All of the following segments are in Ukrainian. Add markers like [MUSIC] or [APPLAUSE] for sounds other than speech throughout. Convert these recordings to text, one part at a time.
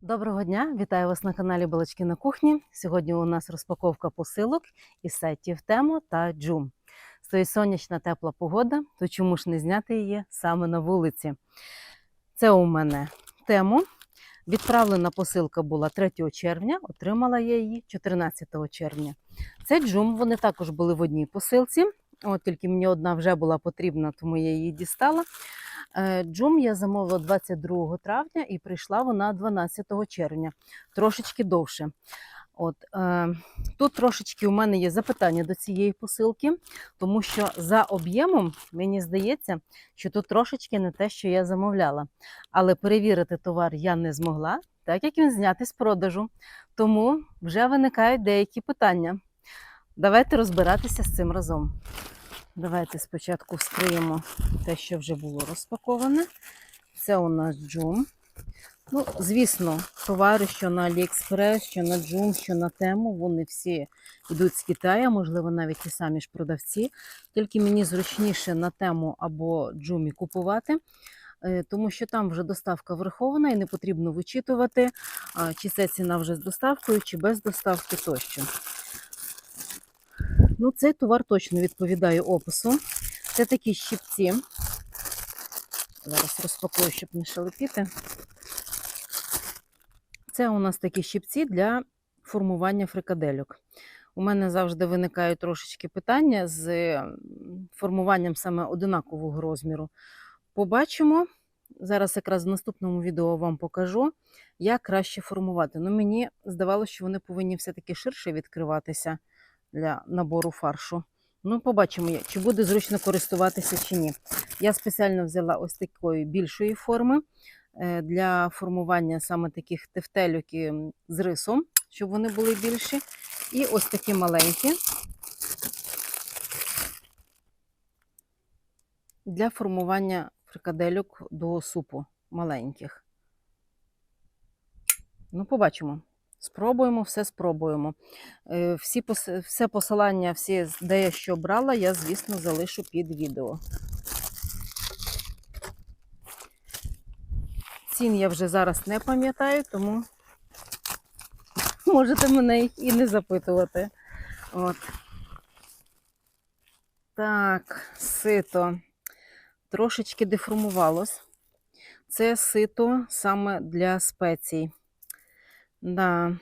Доброго дня! Вітаю вас на каналі Балачки на кухні. Сьогодні у нас розпаковка посилок із сайтів Темо та Джум. Стоїть сонячна тепла погода, то чому ж не зняти її саме на вулиці? Це у мене Тему. Відправлена посилка була 3 червня, отримала я її 14 червня. Це Джум, вони також були в одній посилці. От тільки мені одна вже була потрібна, тому я її дістала. Е, Джум я замовила 22 травня і прийшла вона 12 червня, трошечки довше. От, е, тут трошечки у мене є запитання до цієї посилки, тому що за об'ємом мені здається, що тут трошечки не те, що я замовляла. Але перевірити товар я не змогла, так як він знятий з продажу. Тому вже виникають деякі питання. Давайте розбиратися з цим разом. Давайте спочатку вскриємо те, що вже було розпаковане. Це у нас джум. Ну, звісно, товари, що на AliExpress, що на джум, що на тему, вони всі йдуть з Китаю, можливо, навіть ті самі ж продавці. Тільки мені зручніше на тему або джумі купувати, е, тому що там вже доставка врахована і не потрібно вичитувати, чи це ціна вже з доставкою, чи без доставки тощо. Ну, цей товар точно відповідає опису. Це такі щипці. Зараз розпакую, щоб не шелепіти. Це у нас такі щипці для формування фрикадельок. У мене завжди виникають трошечки питання з формуванням саме одинакового розміру. Побачимо. Зараз якраз в наступному відео вам покажу, як краще формувати. Ну, мені здавалося, що вони повинні все-таки ширше відкриватися для набору фаршу. Ну, побачимо, чи буде зручно користуватися чи ні. Я спеціально взяла ось такої більшої форми е, для формування саме таких тефтельок з рисом, щоб вони були більші. І ось такі маленькі для формування фрикадельок до супу маленьких. Ну, побачимо. Спробуємо, все спробуємо. Е, Всі все посилання, всі, де я що брала, я, звісно, залишу під відео. Цін я вже зараз не пам'ятаю, тому можете мене їх і не запитувати. От. Так, сито трошечки деформувалось. Це сито саме для спецій. Да.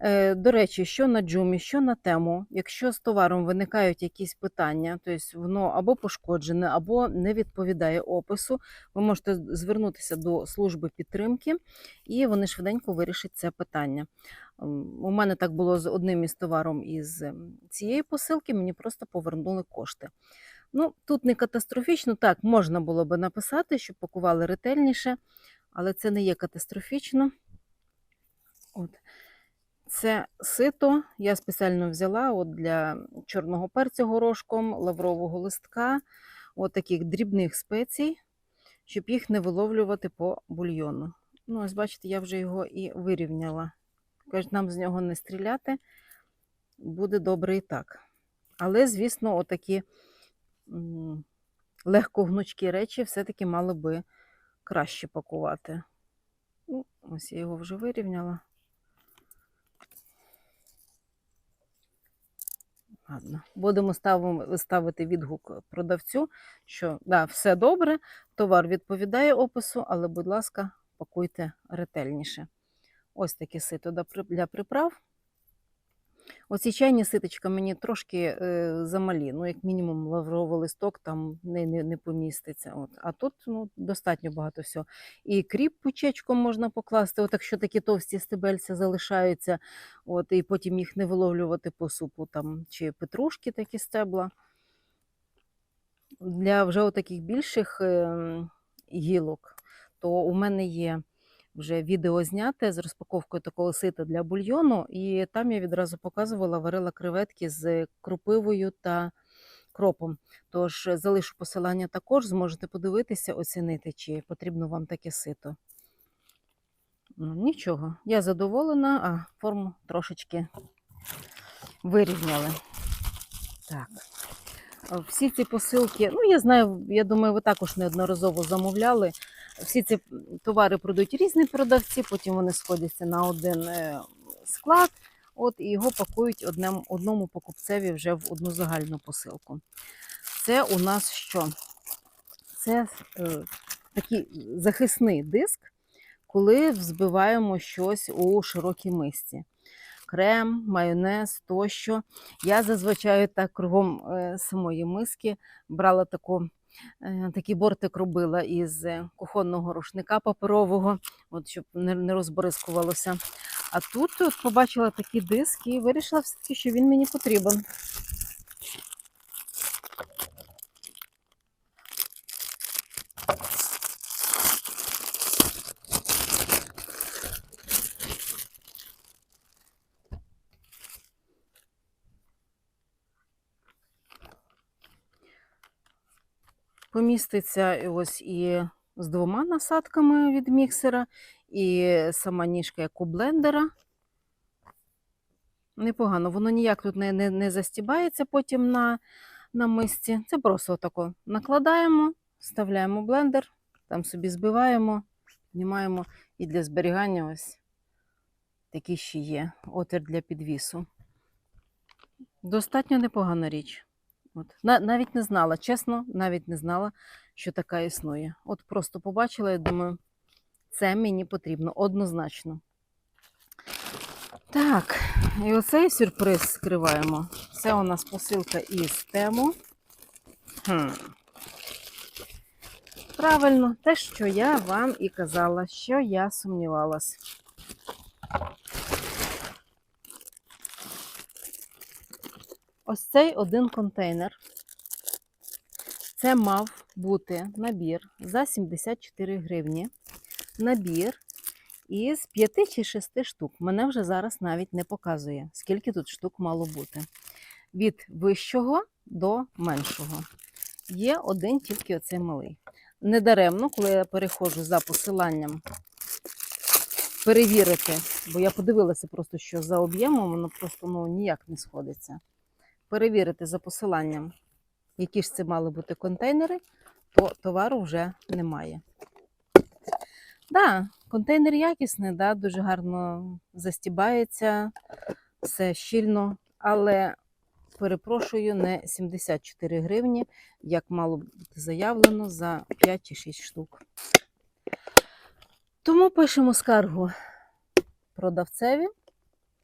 Е, до речі, що на джумі, що на тему, якщо з товаром виникають якісь питання, тобто воно або пошкоджене, або не відповідає опису, ви можете звернутися до служби підтримки, і вони швиденько вирішать це питання. У мене так було з одним із товаром із цієї посилки, мені просто повернули кошти. Ну, тут не катастрофічно, так, можна було би написати, щоб пакували ретельніше, але це не є катастрофічно. От. Це сито я спеціально взяла от для чорного перцю горошком, лаврового листка, от таких дрібних спецій, щоб їх не виловлювати по бульйону. Ну, ось бачите, я вже його і вирівняла. Кажуть, нам з нього не стріляти, буде добре і так. Але, звісно, отакі легкогнучкі речі все-таки мали би краще пакувати. Ну, ось я його вже вирівняла. Ладно. Будемо ставити відгук продавцю, що да, все добре, товар відповідає опису, але, будь ласка, пакуйте ретельніше. Ось таке сито для приправ. Оці чайні ситочка мені трошки е, замалі, ну, як мінімум, лавровий листок там не, не, не поміститься. От. А тут ну, достатньо багато всього. І кріп пучечком можна покласти, от якщо такі товсті стебельця залишаються, от, і потім їх не виловлювати по супу, там, чи петрушки такі стебла. Для вже таких більших ем, гілок, то у мене є вже відео зняте з розпаковкою такого сита для бульйону, і там я відразу показувала, варила креветки з крупивою та кропом. Тож е, залишу посилання також, зможете подивитися, оцінити, чи потрібно вам таке сито. Ну, нічого, я задоволена, а форму трошечки вирівняли. Так. Всі ці посилки, ну я знаю, я думаю, ви також неодноразово замовляли. Всі ці товари продають різні продавці, потім вони сходяться на один е, склад, от і його пакують одному, одному покупцеві вже в одну загальну посилку. Це у нас що? Це е, такий захисний диск, коли взбиваємо щось у широкій мисці. Крем, майонез тощо. Я зазвичай так кругом е, самої миски брала таку, е, такий бортик робила із е, кухонного рушника паперового, от, щоб не, розбризкувалося. А тут от побачила такі диски і вирішила все-таки, що він мені потрібен. Поміститься ось і з двома насадками від міксера, і сама ніжка як у блендера. Непогано, воно ніяк тут не, не, не застібається потім на, на мисці. Це просто отако накладаємо, вставляємо блендер, там собі збиваємо, знімаємо і для зберігання ось такий ще є отвір для підвісу. Достатньо непогана річ. От. Навіть не знала, чесно, навіть не знала, що така існує. От просто побачила і думаю, це мені потрібно однозначно. Так, і оцей сюрприз скриваємо. Це у нас посилка із тему. Хм. Правильно, те, що я вам і казала, що я сумнівалась. Ось цей один контейнер. Це мав бути набір за 74 гривні. Набір із 5 чи 6 штук. Мене вже зараз навіть не показує, скільки тут штук мало бути. Від вищого до меншого. Є один тільки оцей малий. Недаремно, коли я переходжу за посиланням перевірити, бо я подивилася просто, що за об'ємом воно просто ну, ніяк не сходиться. Перевірити за посиланням, які ж це мали бути контейнери, то товару вже немає. Да, контейнер якісний, да, дуже гарно застібається, все щільно, але перепрошую, не 74 гривні, як мало бути заявлено за 5 чи 6 штук. Тому пишемо скаргу продавцеві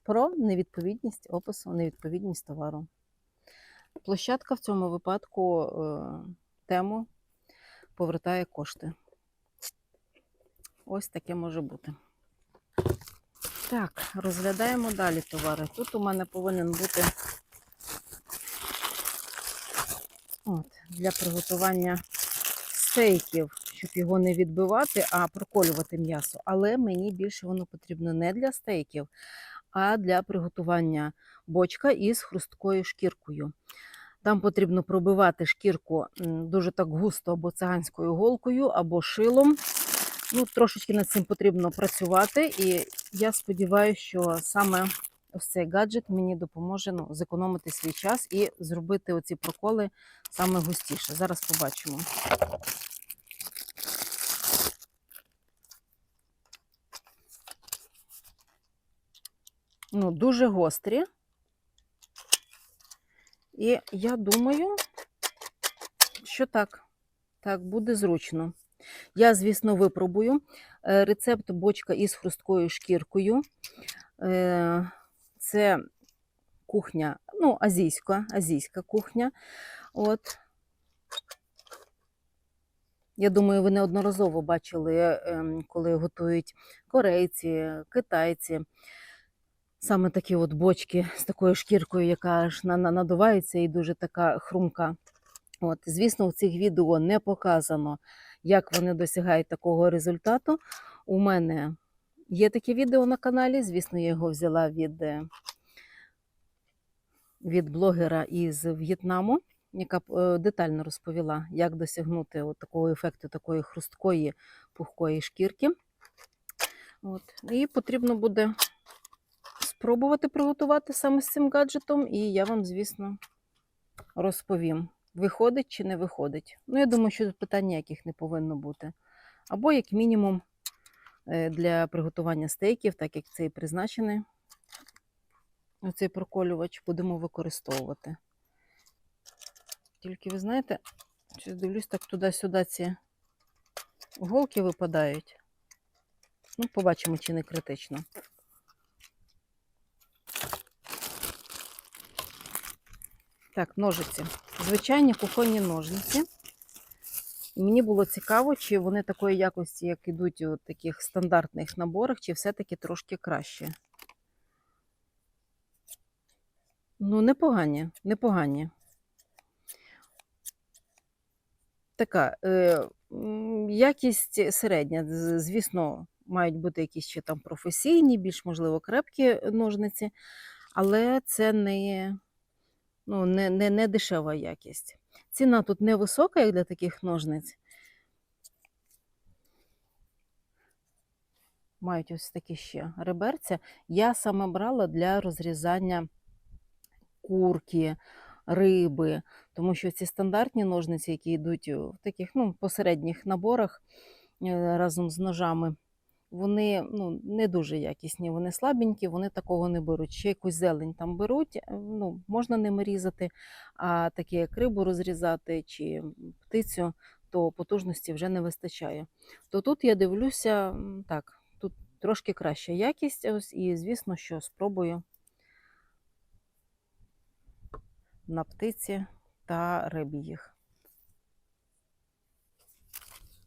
про невідповідність опису, невідповідність товару. Площадка в цьому випадку е, тему повертає кошти. Ось таке може бути. Так, розглядаємо далі товари. Тут у мене повинен бути от, для приготування стейків, щоб його не відбивати, а проколювати м'ясо. Але мені більше воно потрібно не для стейків, а для приготування бочка із хрусткою шкіркою. Там потрібно пробивати шкірку дуже так густо або циганською голкою, або шилом. Ну, трошечки над цим потрібно працювати, і я сподіваюся, що саме ось цей гаджет мені допоможе ну, зекономити свій час і зробити оці проколи саме густіше. Зараз побачимо. Ну, дуже гострі. І я думаю, що так, так буде зручно. Я, звісно, випробую Е, рецепт бочка із хрусткою шкіркою. Е, Це кухня, ну, азійська, азійська кухня. От. Я думаю, ви неодноразово бачили, ем, коли готують корейці, китайці. Саме такі от бочки з такою шкіркою, яка аж на- на- надувається і дуже така хрумка. От, звісно, в цих відео не показано, як вони досягають такого результату. У мене є таке відео на каналі. Звісно, я його взяла від, е, від блогера із В'єтнаму, яка е, детально розповіла, як досягнути от такого ефекту такої хрусткої пухкої шкірки. От. І потрібно буде спробувати приготувати саме з цим гаджетом, і я вам, звісно, розповім, виходить чи не виходить. Ну, я думаю, що тут питань ніяких не повинно бути. Або, як мінімум, е, для приготування стейків, так як цей призначений, оцей проколювач будемо використовувати. Тільки ви знаєте, щось дивлюсь, так туди-сюди ці голки випадають. Ну, побачимо, чи не критично. Так, ножиці. Звичайні кухонні ножниці. Мені було цікаво, чи вони такої якості, як ідуть у таких стандартних наборах, чи все-таки трошки краще. Ну, непогані, непогані. Така е, якість середня. Звісно, мають бути якісь ще там професійні, більш можливо крепкі ножниці, але це не, ну, не, не, не дешева якість. Ціна тут невисока, як для таких ножниць. Мають ось такі ще реберця. Я саме брала для розрізання курки, риби, тому що ці стандартні ножниці, які йдуть в таких ну, посередніх наборах е, разом з ножами, вони ну, не дуже якісні, вони слабенькі, вони такого не беруть. Ще якусь зелень там беруть, е, ну, можна ними різати, а таке як рибу розрізати чи птицю, то потужності вже не вистачає. То тут я дивлюся, так, тут трошки краща якість, ось, і звісно, що спробую на птиці та рибі їх.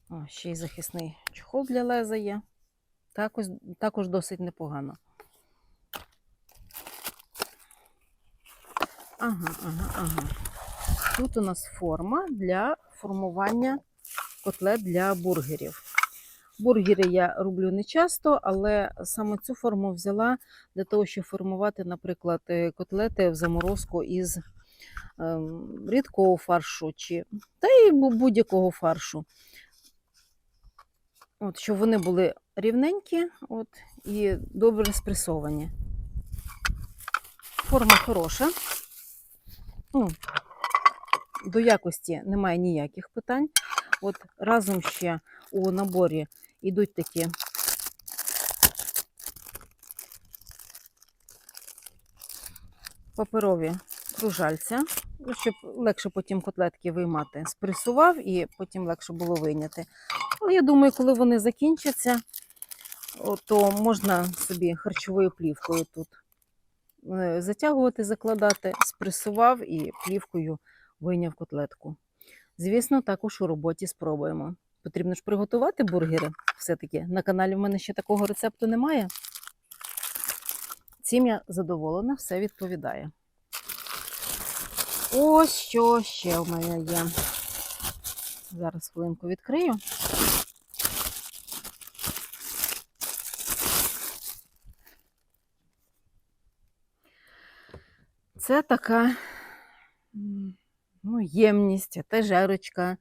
О, ще й захисний чохол для леза є. Також, також досить непогано. Ага, ага, ага. Тут у нас форма для формування котлет для бургерів. Бургери я роблю не часто, але саме цю форму взяла для того, щоб формувати, наприклад, е, котлети в заморозку із ем, рідкого фаршу, чи, та й будь-якого фаршу. От, щоб вони були рівненькі от, і добре спресовані. Форма хороша. Ну, до якості немає ніяких питань. От разом ще у наборі йдуть такі паперові кружальця, ну, щоб легше потім котлетки виймати. Спресував і потім легше було вийняти. Але я думаю, коли вони закінчаться, то можна собі харчовою плівкою тут е, затягувати, закладати, спресував і плівкою вийняв котлетку. Звісно, також у роботі спробуємо. Потрібно ж приготувати бургери. Все-таки на каналі в мене ще такого рецепту немає. Цим я задоволена, все відповідає. Ось що ще в мене є. Зараз хвилинку відкрию. Це така ну, ємність, етажерочка,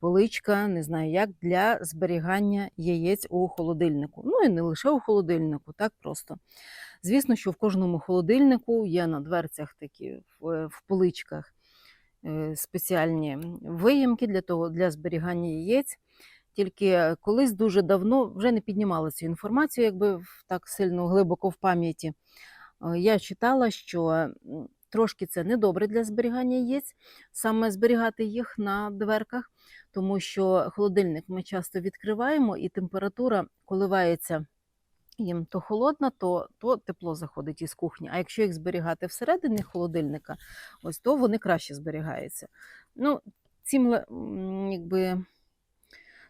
поличка, не знаю як, для зберігання яєць у холодильнику. Ну і не лише у холодильнику, так просто. Звісно, що в кожному холодильнику є на дверцях такі в, в поличках е, спеціальні виємки для того, для зберігання яєць. Тільки колись дуже давно вже не піднімала цю інформацію, якби так сильно глибоко в пам'яті. Е, Я читала, що трошки це недобре для зберігання яєць, саме зберігати їх на дверках, тому що холодильник ми часто відкриваємо, і температура коливається їм то холодна, то, то тепло заходить із кухні. А якщо їх зберігати всередині холодильника, ось то вони краще зберігаються. Ну, цим, якби,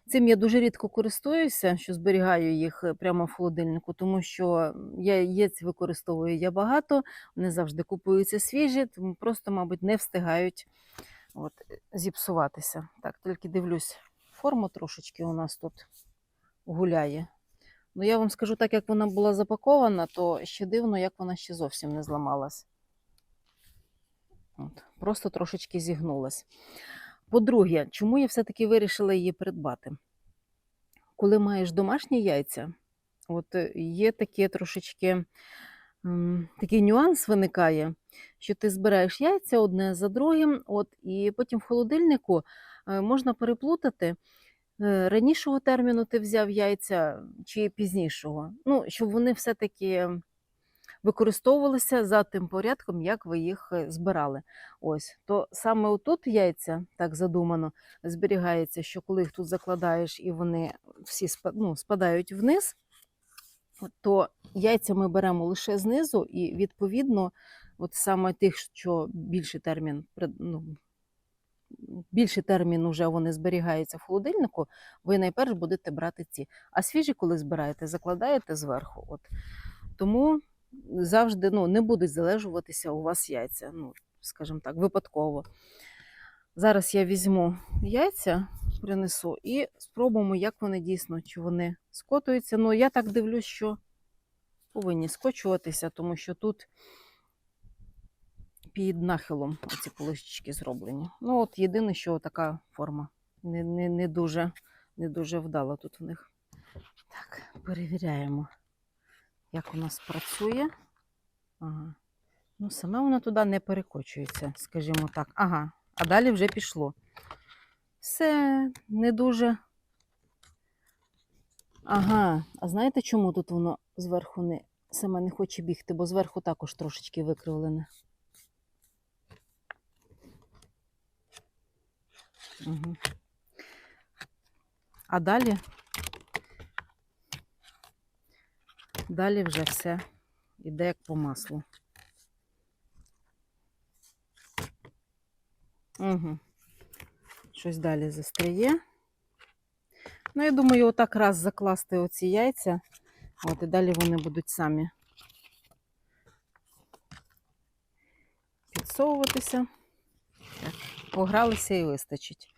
цим я дуже рідко користуюся, що зберігаю їх е, прямо в холодильнику, тому що я яєць використовую я багато, вони завжди купуються свіжі, тому просто, мабуть, не встигають от, зіпсуватися. Так, тільки дивлюсь, форма трошечки у нас тут гуляє. Ну, я вам скажу, так як вона була запакована, то ще дивно, як вона ще зовсім не зламалась. От, просто трошечки зігнулась. По-друге, чому я все-таки вирішила її придбати? Коли маєш домашні яйця, от е, є таке трошечки такий нюанс виникає, що ти збираєш яйця одне за другим, от, і потім в холодильнику е, можна переплутати. Е, Ранішого терміну ти взяв яйця чи пізнішого. Ну, щоб вони все-таки використовувалися за тим порядком, як ви їх е, збирали. Ось, то саме отут яйця, так задумано, зберігається, що коли їх тут закладаєш і вони всі ну, спадають вниз, то яйця ми беремо лише знизу, і відповідно, от саме тих, що більший термін, ну, більший термін вже вони зберігаються в холодильнику, ви найперш будете брати ці. А свіжі, коли збираєте, закладаєте зверху. От. Тому завжди ну, не будуть залежуватися у вас яйця, ну, скажімо так, випадково. Зараз я візьму яйця, принесу і спробуємо, як вони дійсно, чи вони скотуються. Ну, я так дивлюсь, що повинні скочуватися, тому що тут під нахилом ці полосочки зроблені. Ну, от єдине, що така форма не, не, не, дуже, не дуже вдала тут в них. Так, перевіряємо, як у нас працює. Ага. Ну, саме воно туди не перекочується, скажімо так. Ага, а далі вже пішло. Все не дуже. Ага, а знаєте, чому тут воно зверху не саме не хоче бігти, бо зверху також трошечки викривлене. А далі. Далі вже все іде як по маслу. Угу. Щось далі застряє. Ну, я думаю, отак раз закласти оці яйця, от і далі вони будуть самі підсовуватися. Погралися і вистачить.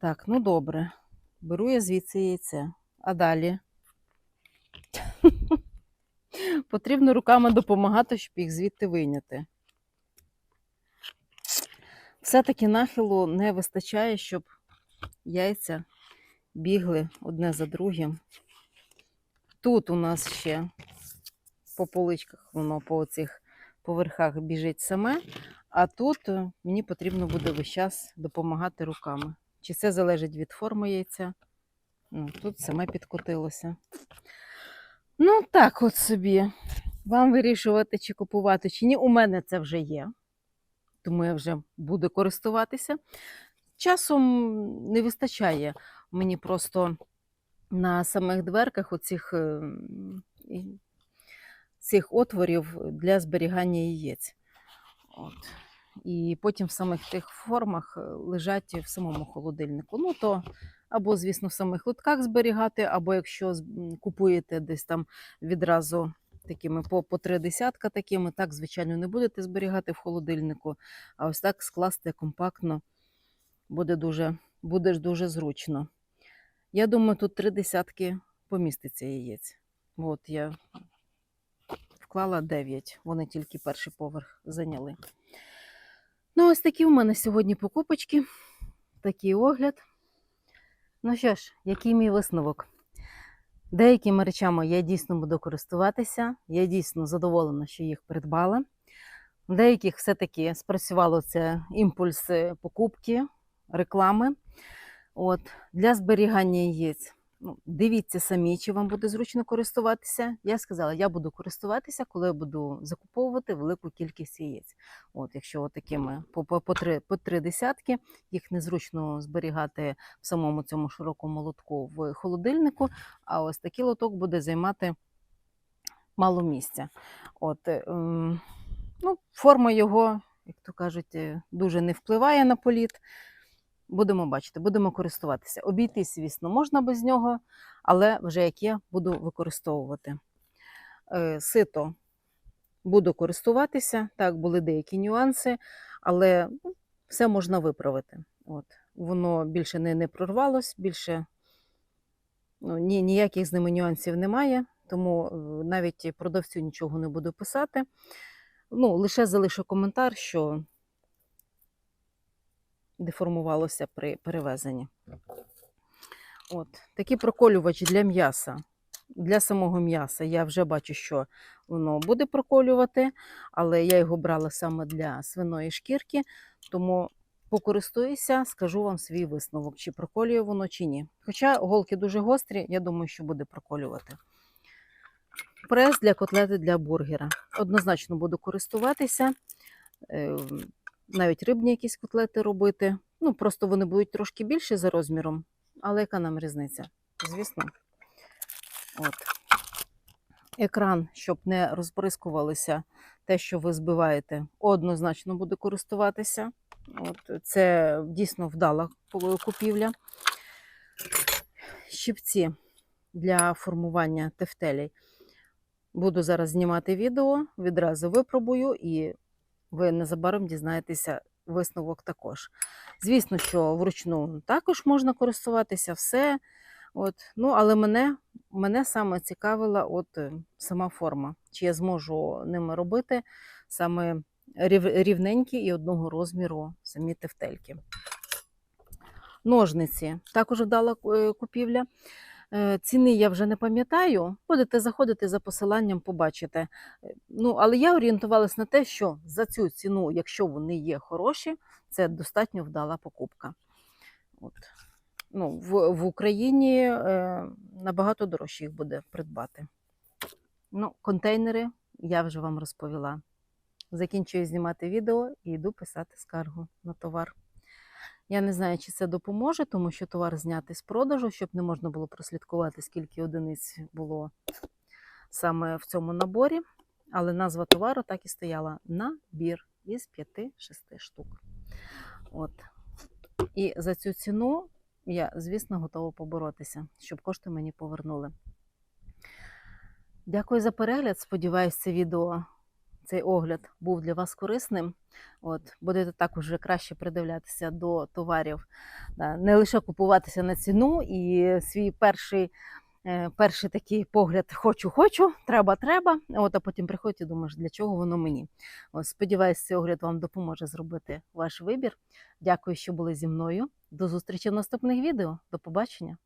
Так, ну добре. Беру я звідси яйце. А далі [LAUGHS] потрібно руками допомагати, щоб їх звідти вийняти. Все-таки нахилу не вистачає, щоб яйця бігли одне за другим. Тут у нас ще по поличках, воно по цих поверхах біжить саме, а тут е, мені потрібно буде весь час допомагати руками. Чи це залежить від форми яйця? Ну, тут саме підкотилося. Ну, так от собі. Вам вирішувати, чи купувати, чи ні. У мене це вже є, тому я вже буду користуватися. Часом не вистачає мені просто на самих дверках оцих е, цих отворів для зберігання яєць. От. І потім в самих тих формах е, лежать в самому холодильнику. Ну то або, звісно, в самих лотках зберігати, або якщо купуєте десь там відразу такими по, по три десятка такими, так, звичайно, не будете зберігати в холодильнику, а ось так скласти компактно буде дуже, буде дуже зручно. Я думаю, тут три десятки поміститься яєць. От я вклала 9, вони тільки перший поверх зайняли. Ну, ось такі у мене сьогодні покупочки, такий огляд. Ну що ж, який мій висновок? Деякими речами я дійсно буду користуватися, я дійсно задоволена, що їх придбала. Деяких все-таки спрацювало це імпульс е, покупки, реклами. От, для зберігання яєць. Ну, дивіться самі, чи вам буде зручно користуватися. Я сказала, я буду користуватися, коли буду закуповувати велику кількість яєць. От, якщо такими по, по, по, три, по три десятки, їх незручно зберігати в самому цьому широкому лотку в холодильнику, а ось такий лоток буде займати мало місця. От, ем, ну, форма його, як то кажуть, е, дуже не впливає на політ. Будемо бачити, будемо користуватися. Обійтись, звісно, можна без нього, але вже як я буду використовувати. Е, Сито буду користуватися. Так, були деякі нюанси, але ну, все можна виправити. От. Воно більше не, не прорвалось, більше ну, ні, ніяких з ними нюансів немає, тому е, навіть продавцю нічого не буду писати. Ну, лише залишу коментар, що деформувалося при перевезенні. От, такий проколювач для м'яса. Для самого м'яса я вже бачу, що воно буде проколювати, але я його брала саме для свиної шкірки, тому покористуюся, скажу вам свій висновок, чи проколює воно, чи ні. Хоча голки дуже гострі, я думаю, що буде проколювати. Прес для котлети для бургера. Однозначно буду користуватися, е, навіть рибні якісь котлети робити. Ну, просто вони будуть трошки більші за розміром, але яка нам різниця? Звісно. От. Екран, щоб не розбризкувалося те, що ви збиваєте, однозначно буду користуватися. От, це дійсно вдала купівля. Щипці для формування тефтелей. Буду зараз знімати відео, відразу випробую, і ви незабаром дізнаєтеся висновок також. Звісно, що вручну також можна користуватися, все. От. Ну, але мене, мене саме цікавила от е, сама форма. Чи я зможу ними робити саме рів, рівненькі і одного розміру самі тефтельки. Ножниці також вдала е, купівля. Е, Ціни я вже не пам'ятаю. Будете заходити за посиланням, побачите. Е, Ну, але я орієнтувалась на те, що за цю ціну, якщо вони є хороші, це достатньо вдала покупка. От. Ну, в, в Україні е, набагато дорожче їх буде придбати. Ну, контейнери я вже вам розповіла. Закінчую знімати відео і йду писати скаргу на товар. Я не знаю, чи це допоможе, тому що товар знятий з продажу, щоб не можна було прослідкувати, скільки одиниць було саме в цьому наборі. Але назва товару так і стояла набір із 5-6 штук. От. І за цю ціну я, звісно, готова поборотися, щоб кошти мені повернули. Дякую за перегляд. Сподіваюсь, це відео, цей огляд був для вас корисним. От, будете також вже краще придивлятися до товарів, не лише купуватися на ціну і свій перший. е, Перший такий погляд хочу, хочу, треба, треба. От, а потім приходить і думаєш, для чого воно мені. От, сподіваюсь, цей огляд вам допоможе зробити ваш вибір. Дякую, що були зі мною. До зустрічі в наступних відео. До побачення.